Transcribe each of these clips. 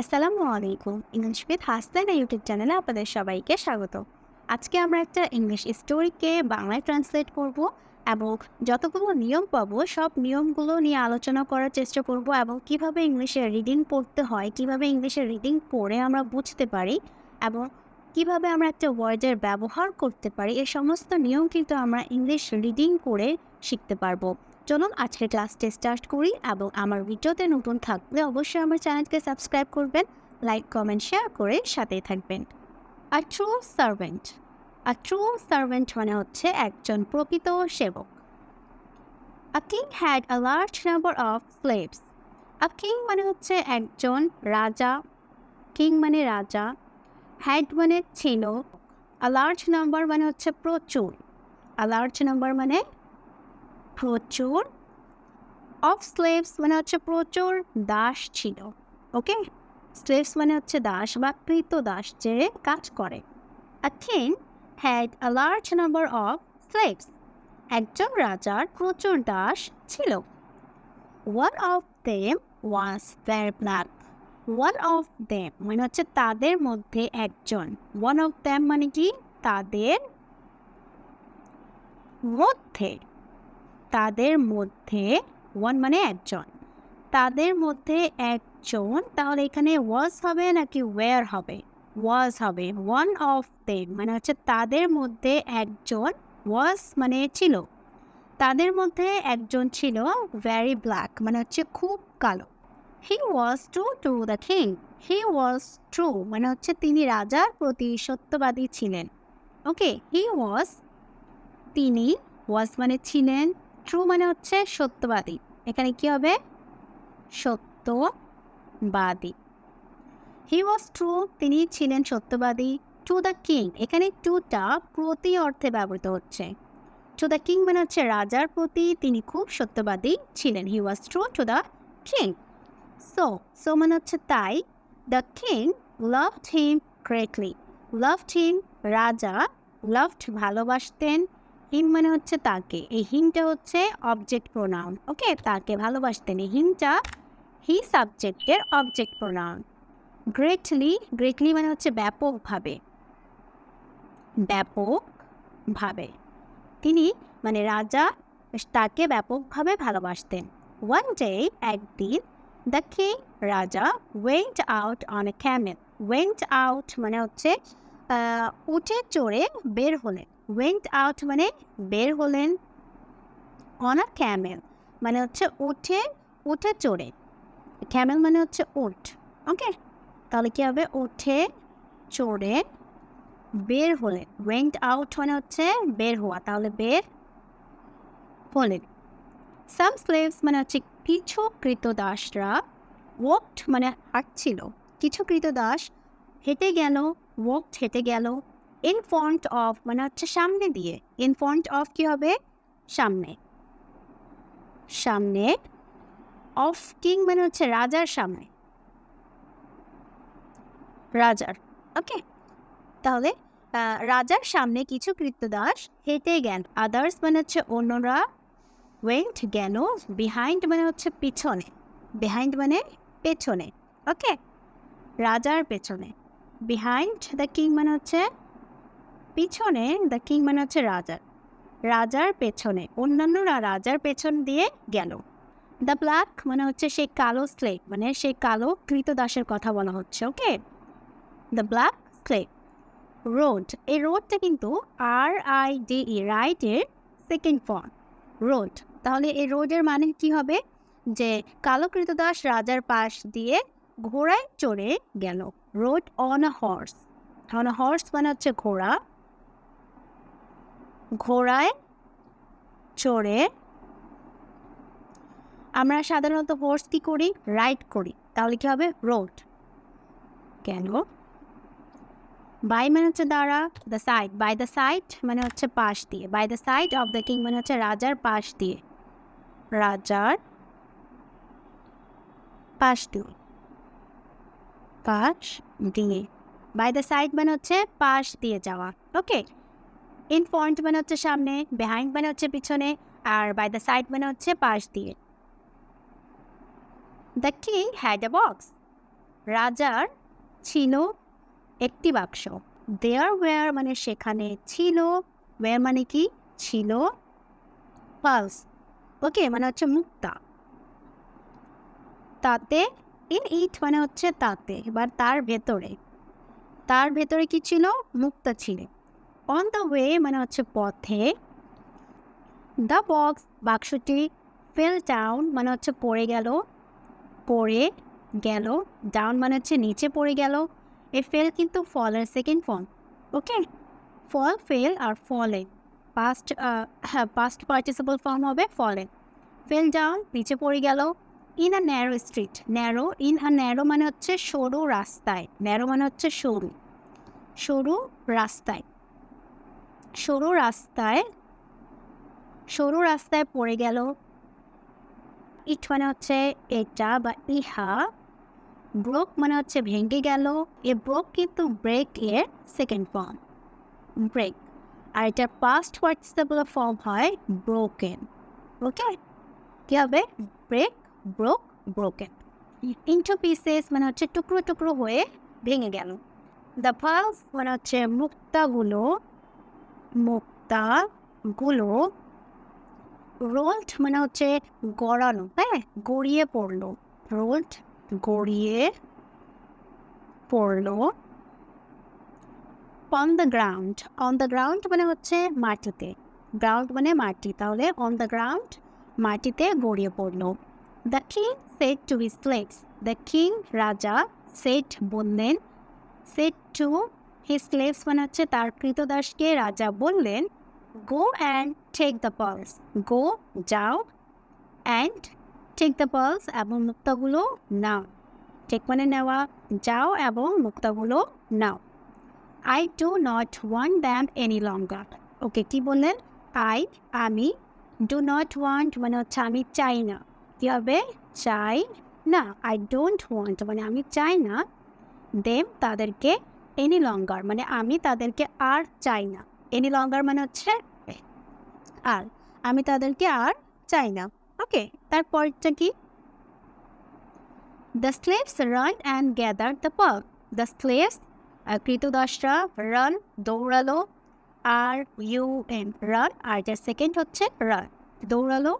আসসালামু আলাইকুম। English with হাসলাইনা YouTube চ্যানেলে আপনাদের সবাইকে স্বাগত। আজকে আমরা একটা ইংলিশ স্টোরিকে বাংলায় ট্রান্সলেট করব এবং যতগুলো নিয়ম পাবো, সব নিয়মগুলো নিয়ে আলোচনা করার চেষ্টা করব এবং কীভাবে ইংলিশে রিডিং পড়তে হয়, কীভাবে ইংলিশে রিডিং পড়ে আমরা বুঝতে পারি এবং কীভাবে আমরা একটা ওয়ার্ডের ব্যবহার করতে পারি এই সমস্ত নিয়ম কিন্তু আমরা ইংলিশ রিডিং করে শিখতে পারব। চলুন আজকের ক্লাসটি স্টার্ট করি এবং আমার ভিডিওতে নতুন থাকলে অবশ্যই আমার চ্যানেলকে সাবস্ক্রাইব করবেন, লাইক, কমেন্ট, শেয়ার করে সাথেই থাকবেন। A true servant a true servant মানে হচ্ছে একজন প্রকৃত সেবক। A king had a large number of slaves a king মানে হচ্ছে একজন রাজা। কিং মানে রাজা। হ্যাড মানে ছিল। আ লার্জ নাম্বার মানে হচ্ছে প্রচুর। আ লার্জ নাম্বার মানে প্রচুর অফ স্লেভস মানে হচ্ছে প্রচুর দাস ছিল ওকে স্লেভস মানে হচ্ছে দাস বা কৃত দাস যে কাজ করে। A king had a large number of slaves একজন রাজার প্রচুর দাস ছিল। One of them was very black one of them মানে হচ্ছে তাদের মধ্যে একজন। ওয়ান অফ দেম মানে কি? তাদের মধ্যে। তাদের মধ্যে ওয়ান মানে একজন। তাদের মধ্যে একজন, তাহলে এখানে ওয়াজ হবে নাকি ওয়ার হবে? ওয়াজ হবে। ওয়ান অফ দেম মানে হচ্ছে তাদের মধ্যে একজন ওয়াজ মানে ছিল। তাদের মধ্যে একজন ছিল ভ্যারি ব্ল্যাক মানে হচ্ছে খুব কালো। He was true to the king he was true মানে হচ্ছে তিনি রাজার প্রতি সত্যবাদী ছিলেন। ওকে হি ওয়াজ তিনি ওয়াজ মানে ছিলেন। ট্রু মানে হচ্ছে সত্যবাদী। এখানে কি হবে? সত্যবাদী। হি ওয়াজ ট্রু তিনি ছিলেন সত্যবাদী। টু দ্য কিং এখানে টুটা প্রতি অর্থে ব্যবহৃত হচ্ছে। টু দ্য কিং মানে হচ্ছে রাজার প্রতি, তিনি খুব সত্যবাদী ছিলেন। He was true to the king so so মানে হচ্ছে তাই the king loved him greatly loved him রাজা লাভড ভালোবাসতেন। হিম মানে হচ্ছে তাকে। এই হিমটা হচ্ছে অবজেক্ট প্রোনাউন ওকে তাকে ভালোবাসতেন। এই হিমটা হি সাবজেক্টের অবজেক্ট প্রোনাউন গ্রেটলি গ্রেটলি মানে হচ্ছে ব্যাপকভাবে। ব্যাপকভাবে। তিনি মানে রাজা তাকে ব্যাপকভাবে ভালোবাসতেন। ওয়ান ডে একদিন দ্য কিং রাজা went out on a camel went out মানে হচ্ছে উঠে চড়ে বের হলেন। ওয়েন্ট আউট মানে বের হলেন অন আ ক্যামেল মানে হচ্ছে উঠে উঠে চড়ে ক্যামেল মানে হচ্ছে উঠ ওকে তাহলে কী হবে? উঠে চড়ে বের হলেন। ওয়েন্ট আউট মানে হচ্ছে বের হওয়া, তাহলে বের হলেন। সাম স্লেভস মানে হচ্ছে কিছু কৃতদাসরা ওয়াকড মানে হাঁটছিল। কিছু কৃতদাস হেঁটে গেল ওয়াকড হেঁটে গেল ইন ফ্রন্ট অফ মানে হচ্ছে সামনে দিয়ে ইন ফ্রন্ট অফ কী হবে? সামনে। সামনে অফ কিং মানে হচ্ছে রাজার সামনে। রাজার ওকে তাহলে রাজার সামনে কিছু কৃত্যদাস, হেঁটে গেল আদার্স মানে হচ্ছে অন্যরা ওয়েন্ট গেল বিহাইন্ড মানে হচ্ছে পিছনে। বিহাইন্ড মানে পেছনে ওকে রাজার পেছনে। বিহাইন্ড দ্য কিং মানে হচ্ছে পিছনে দ্য কিং মানে হচ্ছে রাজার। রাজার পেছনে, অন্যান্যরা রাজার পেছন দিয়ে গেল। দ্য ব্ল্যাক মানে হচ্ছে সেই কালো স্লেভ মানে সেই কালো কৃতদাসের কথা বলা হচ্ছে okay the black slave road এই রোডটা কিন্তু আর আই ডি ই রাইটের সেকেন্ড ফর্ম রোড তাহলে এই রোডের মানে কি হবে? যে কালো কৃতদাস রাজার পাশ দিয়ে ঘোড়ায় চড়ে গেল। Road on a horse on a horse মানে হচ্ছে ঘোড়া। ঘোড়ায়, চড়ে আমরা সাধারণত হোর্স কি করি? রাইড করি। তাহলে কি হবে? রোড কেন? বাই মানে হচ্ছে দ্বারা the side by the side মানে হচ্ছে পাশ দিয়ে by the side of the king মানে হচ্ছে রাজার পাশ দিয়ে, রাজার পাশ দিয়ে পাশ দিয়ে বাই দ্য সাইড মানে হচ্ছে পাশ দিয়ে যাওয়া ওকে ইন ফ্রন্ট মানে হচ্ছে সামনে বিহাইন্ড মানে হচ্ছে পিছনে, আর বাই দ্য সাইড মানে হচ্ছে পাশ দিয়ে। The king had a box রাজার ছিল একটি বাক্স। দেয়ার ওয়ার মানে সেখানে ছিল ওয়ার মানে কি? ছিল। পালস ওকে মানে হচ্ছে মুক্তা। তাতে ইন ইট মানে হচ্ছে তাতে, এবার তার ভেতরে। তার ভেতরে কি ছিল? মুক্তা ছিল। অন দ্য ওয়ে মানে হচ্ছে পথে দ্য বক্স বাক্সটি ফেল ডাউন মানে হচ্ছে পড়ে গেল পড়ে গেল ডাউন মানে হচ্ছে নিচে পড়ে গেল এ ফেল কিন্তু ফলের second form okay fall fell আর ফলে পাস্ট হ্যাঁ পাস্ট পার্টিসিপাল ফর্ম হবে ফলে ফেল ডাউন নিচে পড়ে গেল in a narrow street narrow in a narrow মানে হচ্ছে সরু রাস্তায় ন্যারো মানে হচ্ছে সরু সরু রাস্তায় সরু রাস্তায় সরু রাস্তায় পড়ে গেল। ইট মানে হচ্ছে এটা বা ইহা। ব্রোক মানে হচ্ছে ভেঙে গেল। এ ব্রোক কিন্তু ব্রেক এর সেকেন্ড ফর্ম ব্রেক। আর এটার পাস্ট পার্টিসিপল ফর্ম হয় ব্রোকেন ওকে কী হবে? Break, broke broken into pieces মানে হচ্ছে টুকরো টুকরো হয়ে ভেঙে গেল। দ্য পালস মানে হচ্ছে মুক্তাগুলো মুক্তাগুলো রোল্ড মানে হচ্ছে গড়ানো হ্যাঁ? গড়িয়ে পড়ল। রোল্ড গড়িয়ে পড়ল on the ground on the ground মানে হচ্ছে মাটিতে। গ্রাউন্ড মানে মাটি। তাহলে অন দ্য গ্রাউন্ড মাটিতে গড়িয়ে পড়ল। The king said to be slaves the king রাজা সেট বললেন সেট টু হি স্লেভস হচ্ছে তার কৃতদাসকে রাজা বললেন go and take the purse go যাও অ্যান্ড টেক দ্য পার্স এবং মুক্তাগুলো নাও। টেক মানে নেওয়া, যাও এবং মুক্তাগুলো নাও। I do not want them any longer okay কি বললেন? আই আমি ডু নট ওয়ান্ট মানে হচ্ছে আমি চাই না। কী হবে চাই না। আই ডোন্ট ওয়ান্ট মানে আমি চাই না। দেম তাদেরকে এনি লঙ্গার মানে আমি তাদেরকে আর চাই না। এনি লঙ্গার মানে হচ্ছে আর, আমি তাদেরকে আর চাই না। ওকে তারপরটা কি? The slaves run and gather the park the slaves কৃতদাসরা run দৌড়ালো, আর ইউ এন রান আর যার সেকেন্ড হচ্ছে রান দৌড়ালো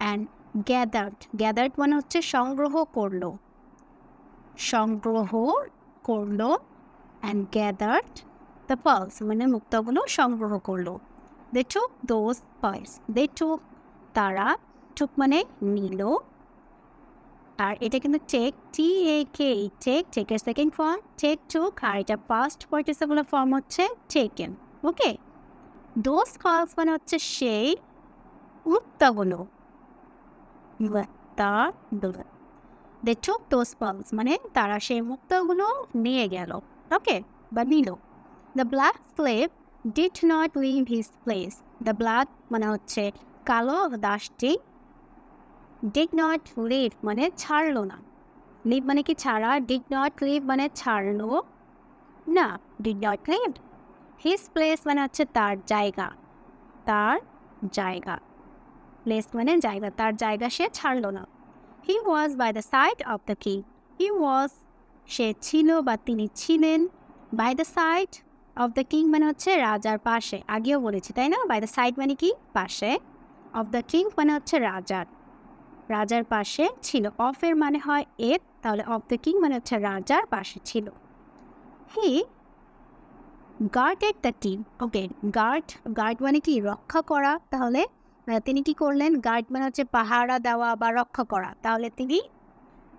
অ্যান্ড গ্যাদার্ড গ্যাদার্ড মানে হচ্ছে সংগ্রহ করল। সংগ্রহ করল অ্যান্ড গ্যাদার্ড দ্য পার্লস মানে মুক্তাগুলো সংগ্রহ করল। দে টুক দোজ পার্লস দে টুক তারা টুক মানে নিল। আর এটা কিন্তু take T A K take টেকের second form take took আর এটা পাস্ট পার্টিসিপুলার ফর্ম হচ্ছে টেকেন ওকে দোজ কলস মানে হচ্ছে সেই মুক্তাগুলো দে টুক দোজ পালস মানে তারা সেই মুক্তাগুলো নিয়ে গেল। ওকে বা নিল the black slave did not leave his place the black মানে হচ্ছে কালো দাসটি ডিড নট লিভ মানে ছাড়লো না লিভ মানে কি ছাড়া ডিড নট লিভ মানে ছাড়লো না did not leave his place মানে হচ্ছে তার জায়গা তার জায়গা প্লেস মানে জায়গা তার জায়গা সে ছাড়লো না he was by the side of the king he was সে ছিল বা তিনি ছিলেন by the side of the king মানে হচ্ছে রাজার পাশে। আগেও বলেছি, তাই না? বাই দ্য সাইড মানে কি? পাশে। অফ দ্য কিং মানে হচ্ছে রাজার। রাজার পাশে ছিল। অফের মানে হয় এর, তাহলে অফ দ্য কিং মানে হচ্ছে রাজার পাশে ছিল। He guarded the king okay guard guard মানে কি? রক্ষা করা। তাহলে তিনি কি করলেন? গার্ড মানে হচ্ছে পাহারা দেওয়া বা রক্ষা করা। তাহলে তিনি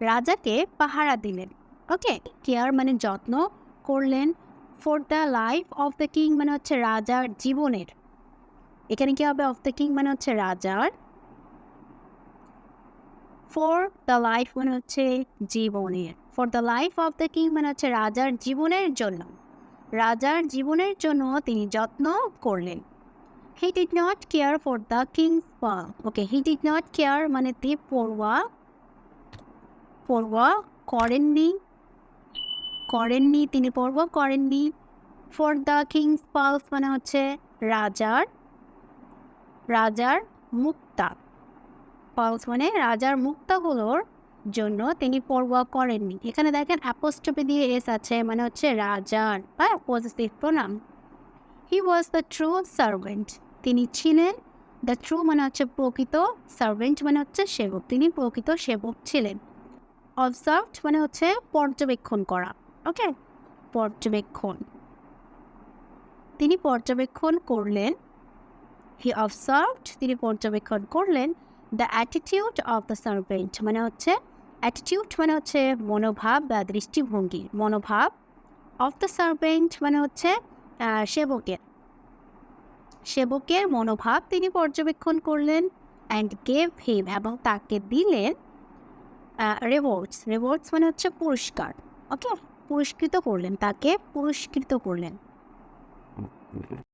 রাজাকে পাহারা দিলেন। ওকে কেয়ার মানে যত্ন করলেন for the life of the king মানে হচ্ছে রাজার জীবনের। এখানে কি হবে? অফ দ্য কিং মানে হচ্ছে রাজার। ফর দ্য লাইফ মানে হচ্ছে জীবনের। For the life of the king মানে হচ্ছে রাজার জীবনের জন্য। রাজার জীবনের জন্য তিনি যত্ন করলেন। He did not care for the king's wall okay he did not care মানে তিনি পড়ুয়া পড়ুয়া করেননি। করেননি তিনি পড়ুয়া করেননি ফর দ্য কিংস পালস মানে হচ্ছে রাজার রাজার মুক্তা। পালস মানে রাজার মুক্তাগুলোর জন্য তিনি পরোয়া করেননি এখানে দেখেন অ্যাপোস্টপি দিয়ে এস আছে মানে হচ্ছে রাজার বা পজিটিভ প্রণাম he was the true servant তিনি ছিলেন দ্য ট্রু মানে হচ্ছে প্রকৃত সার্ভেন্ট মানে হচ্ছে সেবক। তিনি প্রকৃত সেবক ছিলেন। অবজার্ভড মানে হচ্ছে পর্যবেক্ষণ করা। ওকে, পর্যবেক্ষণ। তিনি পর্যবেক্ষণ করলেন। হি অবজার্ভড তিনি পর্যবেক্ষণ করলেন the attitude of the servant মানে হচ্ছে অ্যাটিটিউড মানে হচ্ছে মনোভাব বা দৃষ্টিভঙ্গি, মনোভাব অফ দ্য সার্ভেন্ট মানে হচ্ছে সেবকের। সেবকের মনোভাব তিনি পর্যবেক্ষণ করলেন অ্যান্ড গেভ হিম এবং তাকে দিলেন রেওয়ার্ডস রেওয়ার্ডস মানে হচ্ছে পুরস্কার, ওকে? পুরস্কৃত করলেন তাকে পুরস্কৃত করলেন।